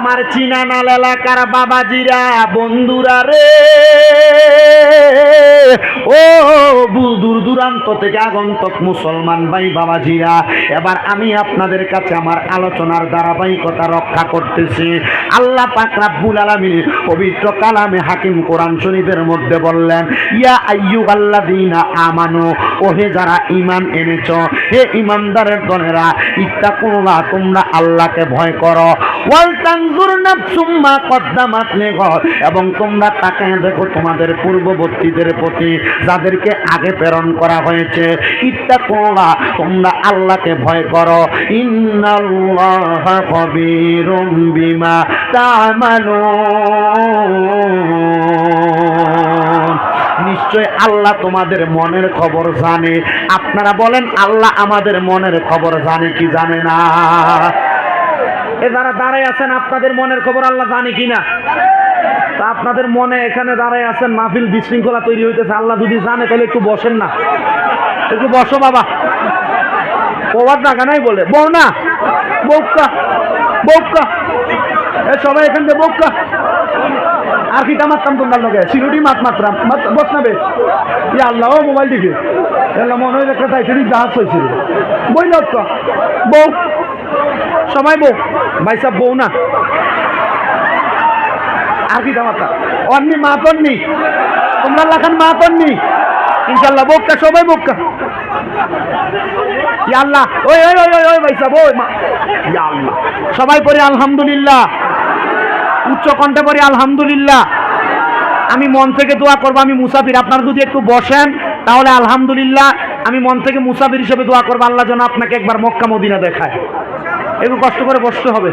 আমার চিনানাল এলাকার বাবাজিরা, বন্ধুরা রে। ও দূর দূরান্ত থেকে আগন্তক মুসলমান ভাই বাবাজিরা, এবার আমি আপনাদের কাছে আমার আলোচনার ধারাবাহিকতা রক্ষা করতেছি। আল্লাহ পাক রাব্বুল আলামিন পবিত্র কালামে হাকিম কোরআন শরীফের মধ্যে বললেন, ইয়া আইয়ুহাল্লাযীনা আমানু, ওহে যারা ঈমান এনেছ, হে ঈমানদারের দলেরা ইত্তাকুল্লাহ তোমরা আল্লাহকে ভয় করো। এবং তোমরা তাকায় দেখো তোমাদের পূর্ববর্তীদের প্রতি যাদেরকে আগে প্রেরণ করা হয়েছে। ইত্তাকুল্লাহ, তোমরা আল্লাহকে ভয় করো। বিমা তা'মালুন। নিশ্চয় আল্লাহ তোমাদের মনের খবর জানে। আপনারা বলেন, আল্লাহ আমাদের মনের খবর জানে কি জানে না? এ যারা দাঁড়ায় আছেন, আপনাদের মনের খবর আল্লাহ জানে কি না তা আপনাদের মনে এখানে দাঁড়ায় আছেন, মাহফিল বিশৃঙ্খলা তৈরি হইতেছে। আল্লাহ যদি জানে, তাহলে একটু বসেন না। একটু বসো বাবা। প্রবাদ টাকা নাই বলে। বউ না, বউকা বউকা। এ সবাই এখান থেকে বউকা। আর কি মারতাম তোমার লগে সিরুটি মাত মাত্রাম মাত- বস না বে ইয়া আল্লাহ মোবাইল দিকে মনে হয় একটা টাইটানিক জাহাজ হয়েছিল বই লক্ষ বউ। সবাই বউ, ভাই সাহেব বউ না। আর কি দামাতা অন্নি মা তন্নি। তোমরা লাখান মা তন্নি। ইনশাল্লাহ বোকা সবাই বোকা আল্লাহ ওই ওই ওই ওই ওই, ভাই সাহেব ওই, মা। সবাই পড়ে আলহামদুলিল্লাহ। উচ্চ কণ্ঠে পড়ি আলহামদুলিল্লাহ। আমি মন থেকে দোয়া করব, আমি মুসাফির। আপনারা যদি একটু বসেন, তাহলে আলহামদুলিল্লাহ। আমি মন থেকে মুসাফির হিসেবে দোয়া করব, আল্লাহ যেন আপনাকে একবার মক্কা মদিনা দেখায়। একটু কষ্ট করে বসতে হবে।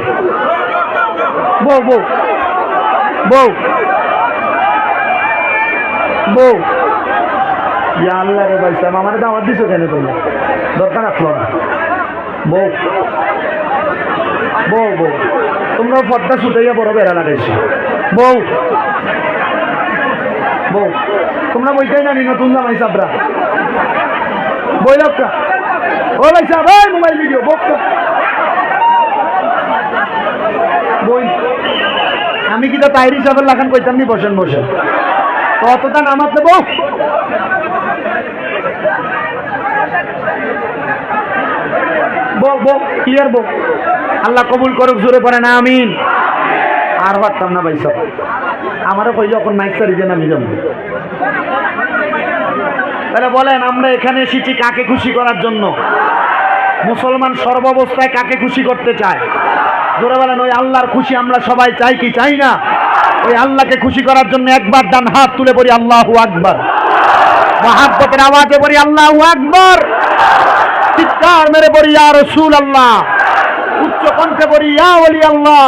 বউ বউ বউ বউ। আল্লাহ রে ভাই আমার দাওয়াত দিছো কেন তুমি? দরকার আসলো না। বউ বউ বউ তোমরা পর্দা ছুটাইয়া বড় বেড়া লাগাইছো। বউ বউ, তোমরা বইটাই জানি নতুন জামাই সাবরা। বই লোকটা ও ভাই সাহেব মোবাইল ভিডিও বকটা বই। আমি কি তো তাইরি সাহেবের লাগান কইতাম নি? বসেন বসেন। তো অতটা বউ? বউ বউ ক্লিয়ার বউ। আল্লাহ কবুল করুক, জোরে পড়ে না আমিন। আর পারতাম না ভাই সব। আমারও কই যখন মাইক সারি যে আমি যাব তাহলে বলেন, আমরা এখানে এসেছি কাকে খুশি করার জন্য? মুসলমান সর্বাবস্থায় কাকে খুশি করতে চায়? জোরে বলেন, ওই আল্লাহর খুশি আমরা সবাই চাই কি? চাই না? ওই আল্লাহকে খুশি করার জন্য একবার ডান হাত তুলে পড়ি, আল্লাহু আকবার। মহাব্বতের আওয়াজে পড়ি, আল্লাহু আকবার। চিৎকার মেরে পড়ি, ইয়া রসুল আল্লাহ উচ্চ কণ্ঠে পড়ি, ইয়া ওলি আল্লাহ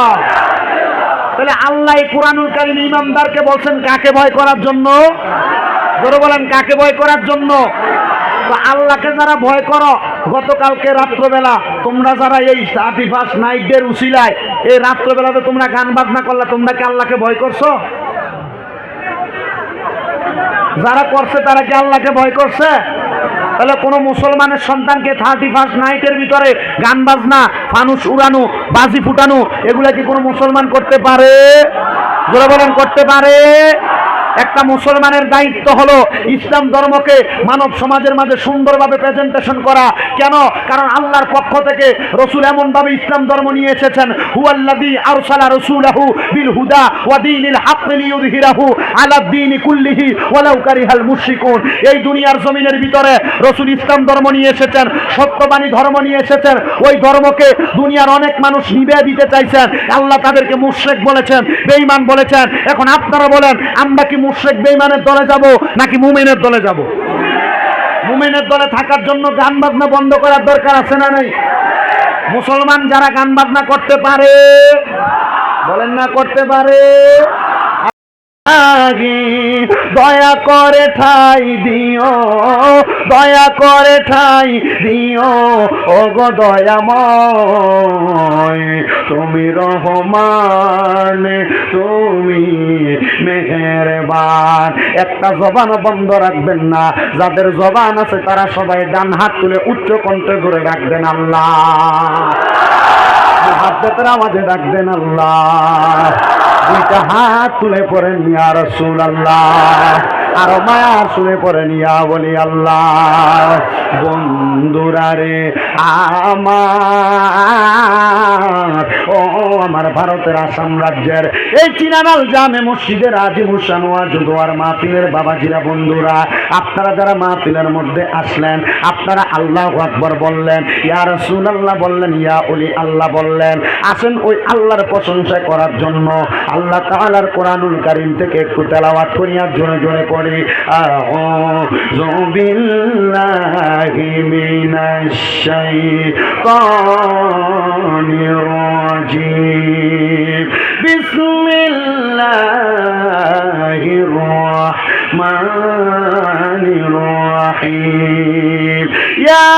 তাহলে আল্লাহ এই কোরআনুল কারিম ইমামদারকে বলছেন কাকে ভয় করার জন্য? জোরে বলেন, কাকে ভয় করার জন্য? আল্লাহকে যারা ভয় করো গতকালকে রাত্রবেলা তোমরা যারা এই থার্টি ফার্স্ট নাইটদের উসিলায়, এই রাত্রবেলাতে তোমরা গান বাজনা করলে, তোমরা কি আল্লাহকে ভয় করছ? যারা করছে তারা কি আল্লাহকে ভয় করছে? তাহলে কোনো মুসলমানের সন্তানকে থার্টি ফার্স্ট নাইটের ভিতরে গান বাজনা, ফানুস উড়ানো, বাজি ফুটানো, এগুলা কি কোনো মুসলমান করতে পারে? বলেন, করতে পারে? একটা মুসলমানের দায়িত্ব হলো ইসলাম ধর্মকে মানব সমাজের মাঝে সুন্দরভাবে প্রেজেন্টেশন করা। কেন? কারণ আল্লাহর পক্ষ থেকে রসুল এমনভাবে ইসলাম ধর্ম নিয়ে এসেছেন। হুয়াল্লাদি আরসালা রসুলাহু বিল হুদা ওয়া দীনিল হক লিইয়ুযহিরাহু আলা কুল্লিহি ওয়ালাউ কারিহাল মুশরিকুন। এই দুনিয়ার জমিনের ভিতরে রসুল ইসলাম ধর্ম নিয়ে এসেছেন, সত্যবাণী ধর্ম নিয়ে এসেছেন। ওই ধর্মকে দুনিয়ার অনেক মানুষ নিবে দিতে চাইছেন। আল্লাহ তাদেরকে মুশরিক বলেছেন, বেঈমান বলেছেন। এখন আপনারা বলেন, আমরা কি মুশরিক বেইমানের দলে যাব নাকি মুমিনের দলে যাব? মুমিনের দলে থাকার জন্য গান বাজনা বন্ধ করার দরকার আছে না নাই? মুসলমান যারা গান বাজনা করতে পারে, বলেন না করতে পারে আগে, দয়া করে ঠাই দিও, দয়া করে ঠাই দিও। ও গো দয়াময়, তুমি রহমান, তুমি মেহেরবান। একটা জবান বন্ধ রাখবেন না, যাদের জবান আছে তারা সবাই ডান হাত তুলে উচ্চ কণ্ঠে ধরে রাখবেন আল্লাহ। মহাব্বতের আওয়াজে আমাদের ডাকবেন আল্লাহ। দুইটা হাত তুলে পড়েন ইয়া রসুল আল্লাহ আরও মায়া শুনে পড়ে নিয়া বলি আল্লাহ, বন্ধুরা রে আমার, ও আমার ভারতের আসাম রাজ্যের এই চিনানাল জামে মসজিদের আজি মুসানোয়া জুদোয়ার মাহফিলের বাবাজিরা বন্ধুরা, আপনারা যারা মা মাহফিলের মধ্যে আসলেন, আপনারা আল্লাহ আকবর বললেন, ইয়া রসুল আল্লাহ বললেন, ইয়া অলি আল্লাহ বললেন, আসেন ওই আল্লাহর প্রশংসা করার জন্য, আল্লাহ তাআলার কোরআনুল কারীম থেকে একটু তেলাওয়াত করিয়া জোরে জোরে পড়ি আউযু বিল্লাহি মিনাশ শাইতানির রাজিম বিসমিল্লাহির রাহমানির রাহিম ইয়া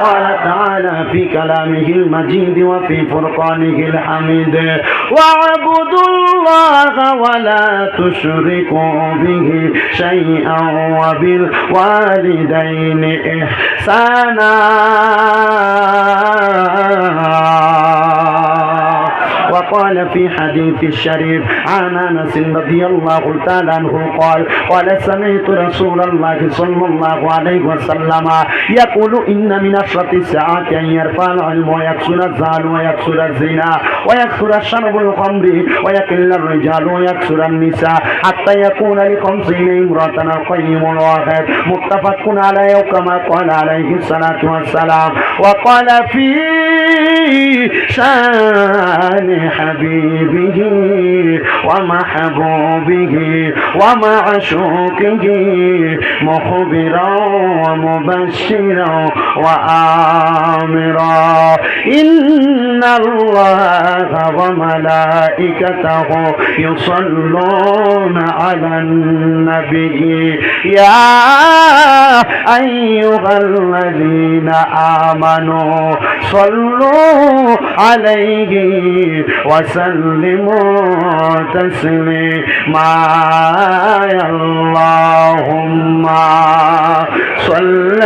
وقال تعالى في كلامه المجيد وفي فرقانه الحميد. واعبدوا الله ولا تشركوا به شيئا وبالوالدين إحسانا. وقال في حديث الشريف عن أنس رضي الله تعالى عنه قال قال سمعت رسول الله صلى الله عليه وسلم يقول إن من اشرط الساعات أن يرفع العلم ويكسر الزال ويكسر الزنا ويكسر الشرب الخمر ويقل الرجال ويكسر النساء حتى يكون لخمسين امرأة القيم الواحد. متفق عليه كما قال عليه الصلاة والسلام. وقال في شان حبيبه ومحبوبه ومعشوقه مخبرا ومبشرا وآمرا. إن الله وملائكته يصلون على النبي. يا أيها الذين آمنوا صلوا عليه وسلموا تسليما. يا اللهم صل.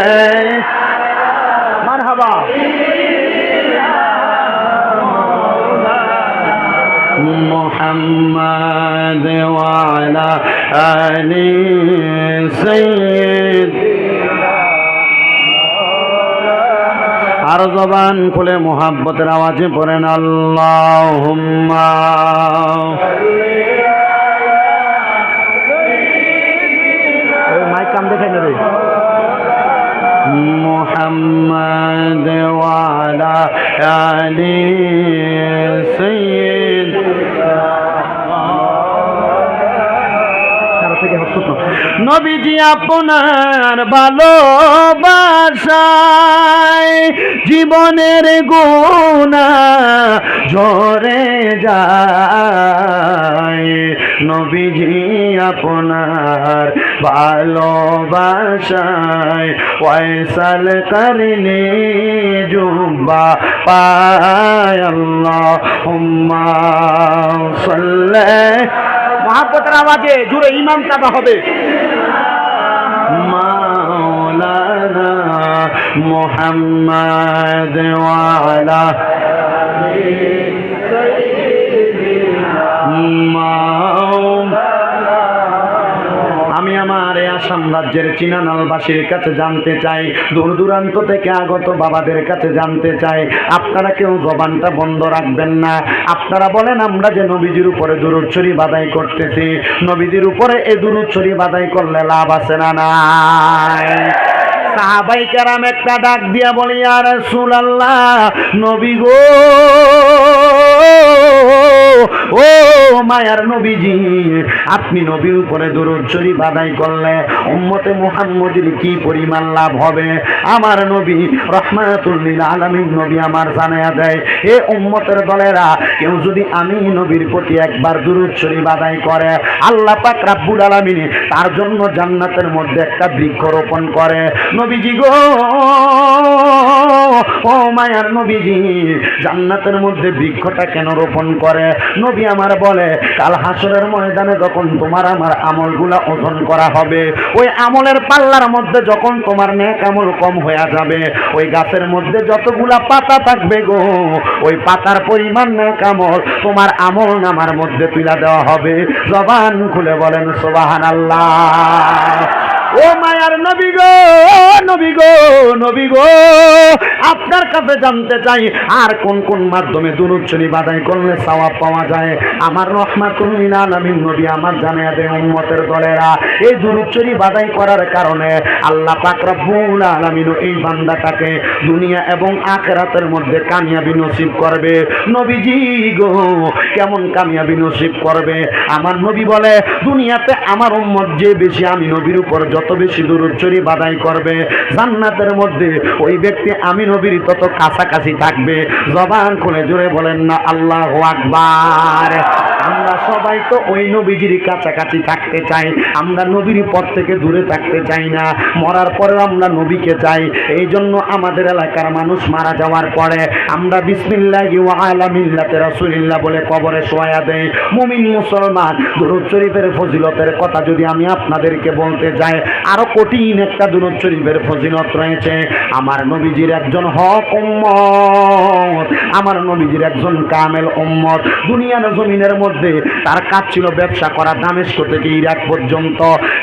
مرحبا. محمد وعلى آل سيد. তার জবান খুলে মোহাব্বতের আওয়াজে পড়েন আল্লাহ মাইক দেখে নেবে মোহাম্মদ ওয়ালা আলী সৈয়দ নবীজি আপনার ভালোবাসায় জীবনের গুণা ঝরে যায়। নবীজি আপনার ভালোবাসায় ওয়াইসাল করনে জুম্বা পায়। আল্লাহ হুম্মা মহাব্বতের আওয়াজে জুড়ে ইমাম কাবা হবে। মুহাম্মদ ওয়ালা আমি আমার এই আসাম রাজ্যের চিনানালবাসীর কাছে জানতে চাই, দূর দূরান্ত থেকে আগত বাবাদের কাছে জানতে চাই, আপনারা কেউ জবানটা বন্ধ রাখবেন না? আপনারা বলেন, আমরা যে নবীজির উপরে দূরচ্ছরি বাদাই করতেছি, নবীজির উপরে এ দূরচ্ছরি বাদাই করলে লাভ আছে না নাই? সাহাবাই কেরাম একটা ডাক দিয়া বলি আর সুলাল্লাহ নবী গো ও মায়ার নবীজি, আপনি নবীর উপরে দরুদ শরীফ আদায় করলে উম্মতে মুহাম্মদের কি পরিমাণ লাভ হবে? আমার নবী রহমাতুল্লিল আলামিন নবী আমার জানায়া দেয় এ উম্মতের দলেরা, কেউ যদি আমি নবীর প্রতি একবার দরুদ শরীফ আদায় করে, আল্লাহ পাক রাব্বুল আলামিন তার জন্য জান্নাতের মধ্যে একটা বৃক্ষ রোপণ করে। নবীজি গো, ও মায়ার নবীজি, জান্নাতের মধ্যে বৃক্ষটা কেন রোপণ করে? নবী আমার বলে, কাল হাসরের ময়দানে যখন তোমার আমার আমলগুলা ওজন করা হবে, ওই আমলের পাল্লার মধ্যে যখন তোমার নেক আমল কম হয়ে যাবে, ওই গাছের মধ্যে যতগুলা পাতা থাকবে গো, ওই পাতার পরিমাণ নেক আমল তোমার আমল নামার মধ্যে তুলা দেওয়া হবে। জবান খুলে বলেন সোবাহান আল্লাহ ও মায়ার নবী গো নবী গো নবী গো। আপনার কাছে জানতে চাই, আর কোন কোন মাধ্যমে দুরুচ্ছনি বাদাই করলে সওয়াব পাওয়া যায়? আমার রহমাতুল্লিল আলামিন নবী আমার জানিয়ে দেয় উম্মতের দলেরা। এই দুরুচ্ছনি বাদাই করার কারণে আল্লাহ পাক রব্বুল আলামিন এই বান্দাটাকে দুনিয়া এবং আখিরাতের মধ্যে কামিয়াবি নসিব করবে। নবীজি গো, কেমন কামিয়াবি নসিব করবে? আমার নবী বলে, দুনিয়াতে আমার উম্মত যে বেশি আমি নবীর উপর যত বেশি দূরচরি বাদাই করবে, জান্নাতের মধ্যে ওই ব্যক্তি আমি নবীর তত কাছাকাছি থাকবে। জবান খুলে জোরে বলেন না, আল্লাহ আকবার। আমরা সবাই তো ওই নবীজির কাছাকাছি থাকতে চাই, আমরা নবীর পথ থেকে দূরে থাকতে চাই না। মরার পরেও আমরা নবীকে চাই। এই জন্য আমাদের এলাকার মানুষ মারা যাওয়ার পরে আমরা বিসমিল্লাহ আলামিল্লাতে রাসূলিল্লাহ বলে কবরে শোয়া দেয় মুমিন মুসলমান, দুরুদ শরীফের ফজিলতের কথা যদি আমি আপনাদেরকে বলতে যাই আরও কঠিন একটা দুরুদ শরীফের ফজিলত রয়েছে। আমার নবীজির একজন হক উম্মত, আমার নবীজির একজন কামেল উম্মত। দুনিয়ার জমিনের মধ্যে তার কাজ ছিল ব্যবসা করা দামেস্ক থেকে ইরাক পর্যন্ত।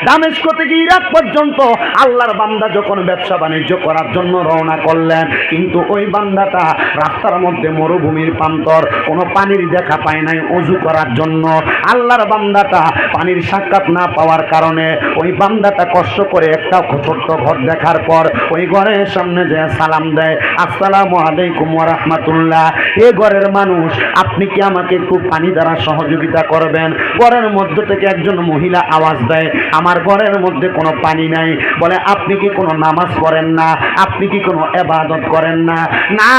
দামেস্ক থেকে ইরাক পর্যন্ত আল্লাহর বান্দা যখন ব্যবসা বাণিজ্য করার জন্য রওনা করলেন, কিন্তু ওই বান্দাটা রাস্তার মধ্যে মরুভূমির প্রান্তর কোনো পানির দেখা পায় নাই অজু করার জন্য। আল্লাহর বান্দাটা পানির সাক্ষাৎ না পাওয়ার কারণে ওই বান্দাটা কষ্ট করে একটা ছোট্ট ঘর দেখার পর ওই ঘরের সামনে যে সালাম দেয়, আসসালামু আলাইকুম রাহমাতুল্লাহ। এ ঘরের মানুষ, আপনি কি আমাকে একটু পানি দ্বারা সহযোগিতা করবেন? ঘরের মধ্য থেকে একজন মহিলা আওয়াজ দেয়, আমার ঘরের মধ্যে কোনো পানি নাই। বলে, আপনি কি কোনো নামাজ পড়েন না? আপনি কি কোনো এবাদত করেন না? না,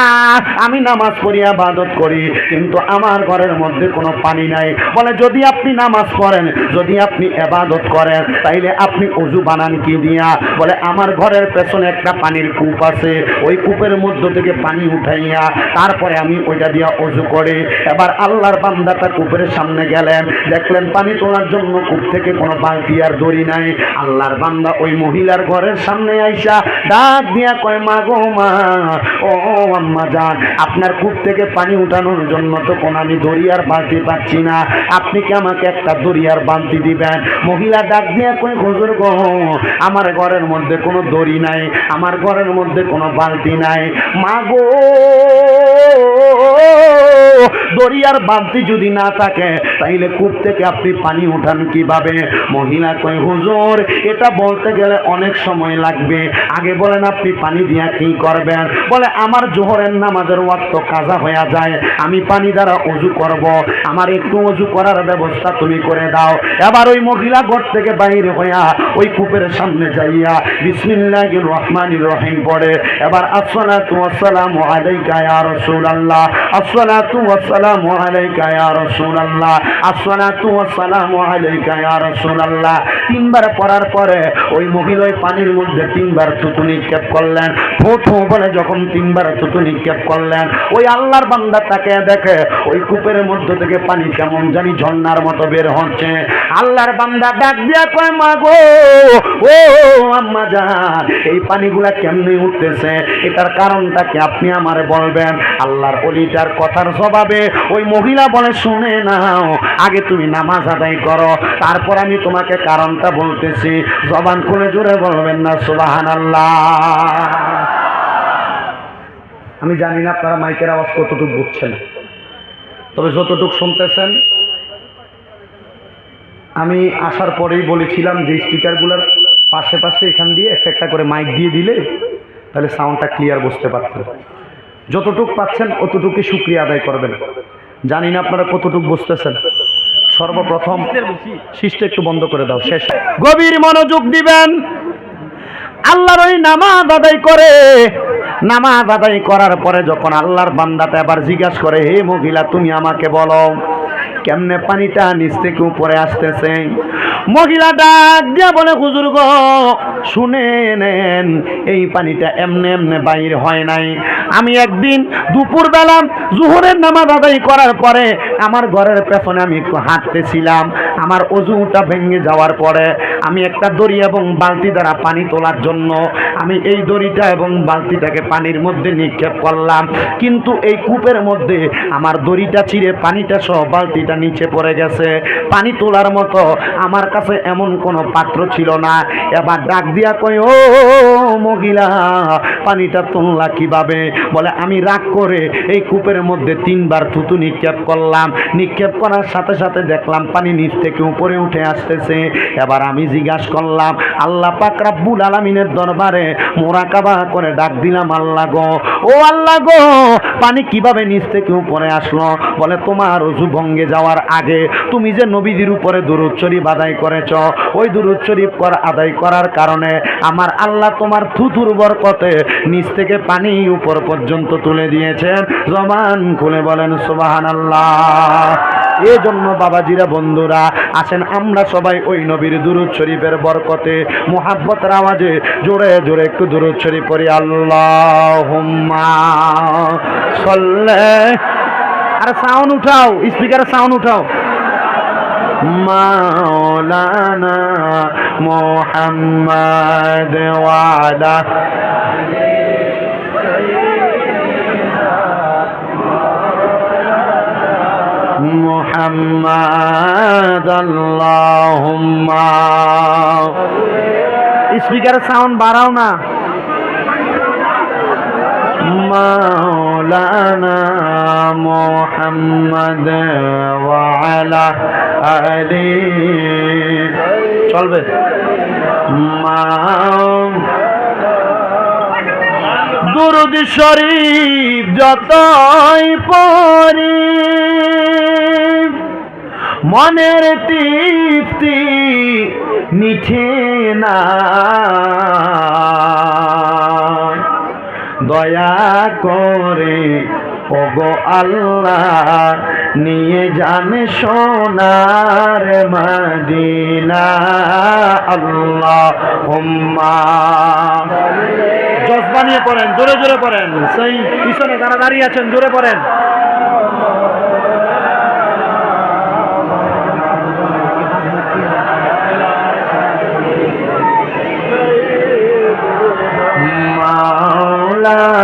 আমি নামাজ পড়ি আবাদত করি, কিন্তু আমার ঘরের মধ্যে কোনো পানি নাই। বলে, যদি আপনি নামাজ পড়েন, যদি আপনি এবাদত করেন, তাইলে আপনি অজু বানান কি দিয়া? বলে, আমার ঘরের পেছনে একটা পানির কূপ আছে। ওই কূপের মধ্য থেকে পানি উঠাইয়া তারপরে আমি ওইটা দিয়া অজু করে। এবার আল্লাহর বান্দাটা কূপের সামনে গেলেন। দেখলেন, পানি তোলার জন্য কূপ থেকে কোনো বালতি আর দড়ি নাই। আল্লাহর বান্দা ওই মহিলার ঘরের সামনে আইসা ডাক দিয়া কয়, মা গো মা, ও আম্মা যান, আপনার কূপ থেকে পানি উঠানোর জন্য তো কোনো আমি দড়িয়ার বালতি পাচ্ছি না। আপনি কি আমাকে একটা দড়িয়ার বালতি দিবেন? মহিলা ডাক দিয়া কয়, হুজুর গো আমার ঘরের মধ্যে কোনো দড়ি নাই আমার ঘরের মধ্যে কোনো বালতি নাই। মা গো দরিয়ার বালতি যদি না থাকে, তাইলে কূপ থেকে আপনি পানি উঠান কীভাবে? মহিলা কয়, হুজুর, এটা বলতে গেলে অনেক সময় লাগবে। আগে বলেন আপনি পানি দিয়া কি করবেন? বলে, আমার জোহরের নামাজের ওয়াক্ত কাজা হয়ে যায়, আমি পানি দ্বারা অজু করব। আমার একটু অজু করার ব্যবস্থা তুমি করে দাও। এবার ওই মহিলা ঘর থেকে বাইরে হইয়া ওই কূপের সামনে যাইয়া বিসমিল্লাহ রহমান রহিম পড়ে। এবার, আসসালাতু ওয়াসসালামু আলাইকা ইয়া রাসূলুল্লাহ। আসসালাতু নিক্ষেপ করলেন। ওই আল্লাহর বান্দা তাকে দেখে ওই কূপের মধ্য থেকে পানি কেমন জানি ঝর্ণার মতো বের হচ্ছে। আল্লাহর বান্দা ডাক দিয়া কয়, মা গো, ও আম্মা জান, এই পানিগুলা কেমনে উঠতেছে? এটার কারণটা কি আপনি আমারে বলবেন? আল্লাহর অলিটার কথার জবাবে ওই মহিলা বলে, শুনে নাও, আগে তুমি নামাজ আদায় করো। তারপর আমি তোমাকে কারণটা বলতেছি। জবান খুলে জুড়ে বলবেন না সুবাহান আমি জানি না আপনারা মাইকের আওয়াজ কতটুকু বুঝছেন। তবে যতটুকু শুনতেছেন, আমি আসার পরেই বলেছিলাম যে স্পিকারগুলোর পাশে পাশে এখান দিয়ে একটা একটা করে মাইক দিয়ে দিলে তাহলে সাউন্ডটা ক্লিয়ার বুঝতে পারতেন। যতটুক পাচ্ছেন অতটুকুই শুক্রিয়া আদায় করবেন। জানি না আপনারা কতটুক বুঝতেছেন। সর্বপ্রথম শিষ্ট একটু বন্ধ করে দাও, শেষ। গভীর মনোযোগ দিবেন। আল্লাহর ওই নামাজ আদায় করে, নামাজ আদায় করার পরে যখন আল্লাহর বান্দাতে আবার জিজ্ঞাসা করে, হে মহিলা, তুমি আমাকে বলো। কেমনে পানিটা নিচ থেকে উপরে আসতেছে? মহিলা ডাক দিয়া বলে, হুজুর শুনে নেন, এই পানিটা এমনে এমনে বাইর হয় নাই। আমি একদিন দুপুরবেলা জুহরের নামাজ আদায় করার পরে আমার ঘরের পেছনে আমি একটু হাঁটতেছিলাম। আমার অজুটা ভেঙে যাওয়ার পরে আমি একটা দড়ি এবং বালতি দ্বারা পানি তোলার জন্য আমি এই দড়িটা এবং বালতিটাকে পানির মধ্যে নিক্ষেপ করলাম। কিন্তু এই কূপের মধ্যে আমার দড়িটা ছিঁড়ে পানিটা সহ বালতিটা নিচে পড়ে গেছে। পানি তোলার মতো আমার কাছে এমন কোনো পাত্র ছিল না। এবার ডাক দিয়া কই ও মহিলা, পানিটা তুললা কীভাবে? বলে, আমি রাগ করে এই কূপের মধ্যে তিনবার থুতু নিক্ষেপ করলাম। নিক্ষেপ করার সাথে সাথে দেখলাম পানি নিচ থেকে উপরে উঠে আসতেছে। এবার আমি জিজ্ঞাসা করলাম, আল্লাহ পাক রাব্বুল আলামিনের দরবারে মোরাকাবা করে ডাক দিলাম, আল্লাহ গো। ও আল্লাহ গো, পানি কীভাবে নিচ থেকে উপরে আসলো? বলে, তোমার অজু ভঙ্গে যাওয়ার আগে তুমি যে নবীদের উপরে দুরুদ শরীফ আদায় করেছ, ওই দুরুদ শরীফ কর আদায় করার কারণে আমার আল্লাহ তোমার থুতুর বরকতে নিচ থেকে পানি উপর পর্যন্ত তুলে দিয়েছেন। জমান খুলে বলেন সুবাহান আল্লাহ এজন্য বাবাজিরা, বন্ধুরা আসেন আমরা সবাই ওই নবীর দুরুদ শরীফের বরকতে, মোহাব্বতের আওয়াজে জোরে জোরে একটু দুরুদ শরীফ পড়ি। আল্লাহ সল্লে। আরে সাউন্ড উঠাও স্পিকারে সাউন্ড উঠাও। মাওলানা মোহাম্মদ ওয়ালা মোহাম্মদ আল্লাহুম্মা স্পিকারের সাউন্ড বাড়াও না مولانا محمد وعلى آله চলবে দুরুদ শরীফ যতই পড়ি মনের তৃপ্তি মিঠে না। দয়া করে, ওগো আল্লাহ, নিয়ে যান সোনার মদিনা। আল্লাহ হুম্মা। জজ বানিয়ে পড়েন, জোরে জোরে পড়েন। সেই পিছনে যারা দাঁড়িয়ে আছেন, জোরে পড়েন।